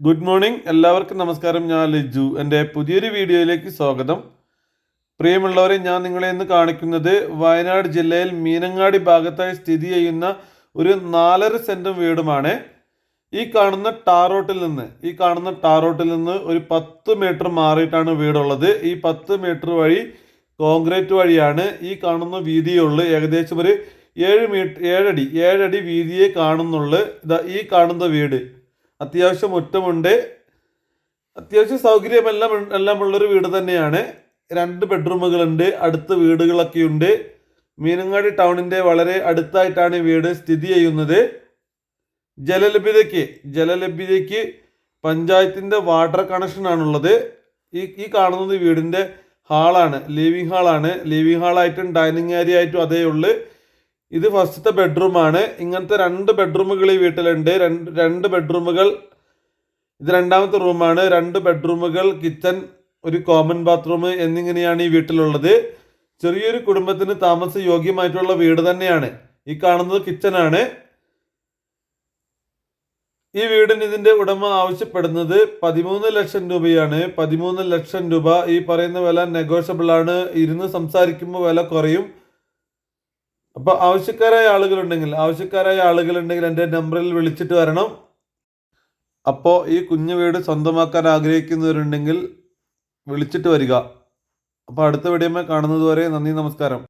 Good morning. എല്ലാവർക്കും നമസ്കാരം. ഞാൻ ലിജു. എന്റെ പുതിയൊരു വീഡിയോയിലേക്ക് സ്വാഗതം. പ്രിയമുള്ളവരെ ഞാൻ നിങ്ങളെ ഇന്ന് കാണിക്കുന്നത് വയനാട് ജില്ലയിൽ മീനങ്ങാടി ഭാഗത്തായി സ്ഥിതി ചെയ്യുന്ന ഒരു നാലര സെന്റും വീടുമാണ്. ഈ കാണുന്ന ടാറോട്ടിൽ നിന്ന് ഈ കാണുന്ന ടാറോട്ടിൽ നിന്ന് ഒരു പത്ത് മീറ്റർ മാറിയിട്ടാണ് വീടുള്ളത്. ഈ പത്ത് മീറ്റർ വഴി കോൺക്രീറ്റ് വഴിയാണ് ഈ കാണുന്ന വീതിയുള്ളു ഏകദേശം ഒരു ഏഴ് മീറ്റർ ഏഴടി ഏഴടി വീതിയെ കാണുന്നുള്ളു. ഈ കാണുന്ന വീട്. അത്യാവശ്യം മുറ്റമുണ്ട് അത്യാവശ്യം സൗകര്യമെല്ലാം എല്ലാം ഉള്ളൊരു വീട് തന്നെയാണ്. രണ്ട് ബെഡ്റൂമുകളുണ്ട് അടുത്ത് വീടുകളൊക്കെ ഉണ്ട് മീനങ്ങാടി ടൗണിന്റെ വളരെ അടുത്തായിട്ടാണ് ഈ വീട് സ്ഥിതി ചെയ്യുന്നത്. ജലലഭ്യതയ്ക്ക് ജലലഭ്യതയ്ക്ക് പഞ്ചായത്തിന്റെ വാട്ടർ കണക്ഷനാണുള്ളത്. ഈ ഈ കാണുന്നത് വീടിന്റെ ഹാളാണ് ലിവിങ് ഹാളാണ്. ലിവിങ് ഹാളായിട്ടും ഡൈനിങ് ഏരിയ ആയിട്ടും അതേ ഉള്ളു ഇത് ഫസ്റ്റത്തെ ബെഡ്റൂമാണ്. ഇങ്ങനത്തെ രണ്ട് ബെഡ്റൂമുകൾ ഈ വീട്ടിലുണ്ട്. രണ്ട് രണ്ട് ബെഡ്റൂമുകൾ ഇത് രണ്ടാമത്തെ റൂമാണ്. രണ്ട് ബെഡ്റൂമുകൾ കിച്ചൺ ഒരു കോമൺ ബാത്റൂം എന്നിങ്ങനെയാണ് ഈ വീട്ടിലുള്ളത്. ചെറിയൊരു കുടുംബത്തിന് താമസ യോഗ്യമായിട്ടുള്ള വീട് തന്നെയാണ്. ഈ കാണുന്നത് കിച്ചനാണ് ഈ വീടിന് ഇതിന്റെ ഉടമ ആവശ്യപ്പെടുന്നത് പതിമൂന്ന് ലക്ഷം രൂപയാണ്. പതിമൂന്ന് ലക്ഷം രൂപ ഈ പറയുന്ന വില നെഗോഷ്യബിൾ ആണ്. ഇരുന്ന് സംസാരിക്കുമ്പോൾ വില കുറയും. അപ്പൊ ആവശ്യക്കാരായ ആളുകളുണ്ടെങ്കിൽ ആവശ്യക്കാരായ ആളുകളുണ്ടെങ്കിൽ എന്റെ നമ്പറിൽ വിളിച്ചിട്ട് വരണം. അപ്പോൾ ഈ കുഞ്ഞു വീട് സ്വന്തമാക്കാൻ ആഗ്രഹിക്കുന്നവരുണ്ടെങ്കിൽ വിളിച്ചിട്ട് വരിക. അപ്പോൾ അടുത്ത വീഡിയോ കാണുന്നതുവരെ നന്ദി നമസ്കാരം.